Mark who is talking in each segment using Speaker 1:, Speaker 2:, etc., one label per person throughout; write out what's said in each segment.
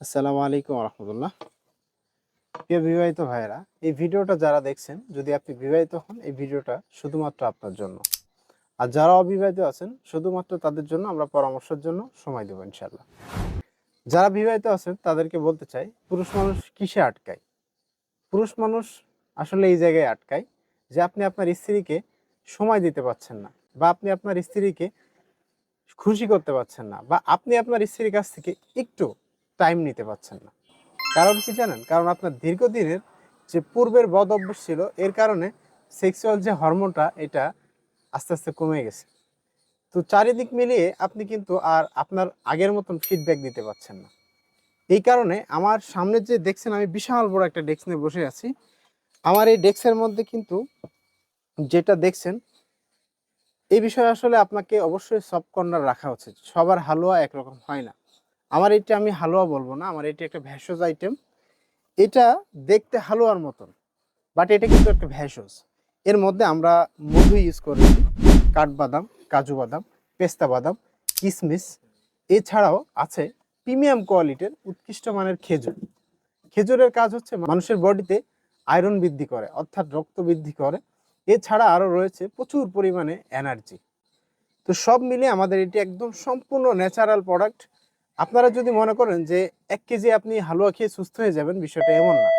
Speaker 1: আসসালামু আলাইকুম রহমতুল্লাহ প্রিয় বিবাহিত ভাইয়েরা, এই ভিডিওটা যারা দেখছেন, যদি আপনি বিবাহিত হন, এই ভিডিওটা শুধুমাত্র আপনার জন্য। আর যারা অবিবাহিত আছেন, শুধুমাত্র তাদের জন্য আমরা পরামর্শের জন্য সময় দেবো ইনশাল্লাহ যারা বিবাহিত আছেন, তাদেরকে বলতে চাই, পুরুষ মানুষ কিসে আটকায়? পুরুষ মানুষ আসলে এই জায়গায় আটকায় যে আপনি আপনার স্ত্রীকে সময় দিতে পারছেন না। বা আপনি আপনার স্ত্রীকে খুশি করতে পারছেন না বা আপনি আপনার স্ত্রীর কাছ থেকে একটু টাইম নিতে পারছেন না। কারণ কি জানেন? কারণ আপনার দীর্ঘদিনের যে পূর্বের বদ অভ্যাস ছিল, এর কারণে সেক্সুয়াল যে হরমোনটা এটা আস্তে আস্তে কমে গেছে। তো চারিদিক মিলিয়ে আপনি কিন্তু আর আপনার আগের মতন ফিডব্যাক দিতে পারছেন না। এই কারণে আমার সামনে যে দেখছেন, আমি বিশাল বড় একটা ডেস্ক নিয়ে বসে আছি। আমার এই ডেস্কের মধ্যে কিন্তু যেটা দেখছেন এই বিষয়ে আসলে আপনাকে অবশ্যই সব কর্নার রাখা উচিত সবার হালুয়া একরকম হয় না। আমার এটা আমি হালুয়া বলব না, আমার এটি একটা ভেষজ আইটেম এটা দেখতে হালুয়ার মতন বাট এটা কিন্তু একটা ভেষজ। এর মধ্যে আমরা মধু ইউজ করেছি, কাঠবাদাম, কাজু বাদাম, পেস্তা বাদাম কিশমিশ এছাড়াও আছে প্রিমিয়াম কোয়ালিটির উৎকৃষ্ট মানের খেজুর। খেজুরের কাজ হচ্ছে মানুষের বডিতে আয়রন বৃদ্ধি করে, অর্থাৎ রক্ত বৃদ্ধি করে। এছাড়া আরও রয়েছে প্রচুর পরিমাণে এনার্জি। তো সব মিলিয়ে আমাদের এটি একদম সম্পূর্ণ ন্যাচারাল প্রোডাক্ট। আপনারা যদি মনে করেন যে এক কেজি আপনি হালুয়া খেয়ে সুস্থ হয়ে যাবেন, বিষয়টা এমন না।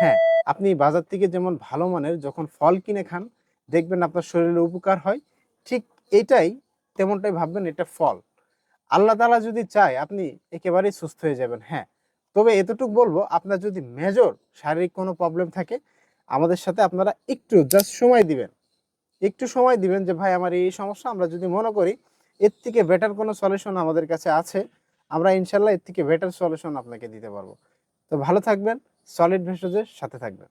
Speaker 1: হ্যাঁ আপনি বাজার থেকে যেমন ভালো মানের যখন ফল কিনে খান, দেখবেন আপনার শরীরে উপকার হয়। ঠিক এটাই তেমনটাই ভাববেন এটা ফল। আল্লাহ তালা যদি চায় আপনি একেবারেই সুস্থ হয়ে যাবেন হ্যাঁ। তবে এতটুকু বলব, আপনার যদি মেজর শারীরিক কোনো প্রবলেম থাকে আমাদের সাথে আপনারা একটু জাস্ট সময় দিবেন। একটু সময় দিবেন যে, ভাই, আমার এই সমস্যা, আমরা যদি মনে করি, এর থেকে বেটার কোনো সলিউশন আমাদের কাছে আছে, আমরা ইনশাল্লাহ এর থেকে বেটার সলিউশন আপনাকে দিতে পারব। তো ভালো থাকবেন সলিড ভেষজের সাথে থাকবেন।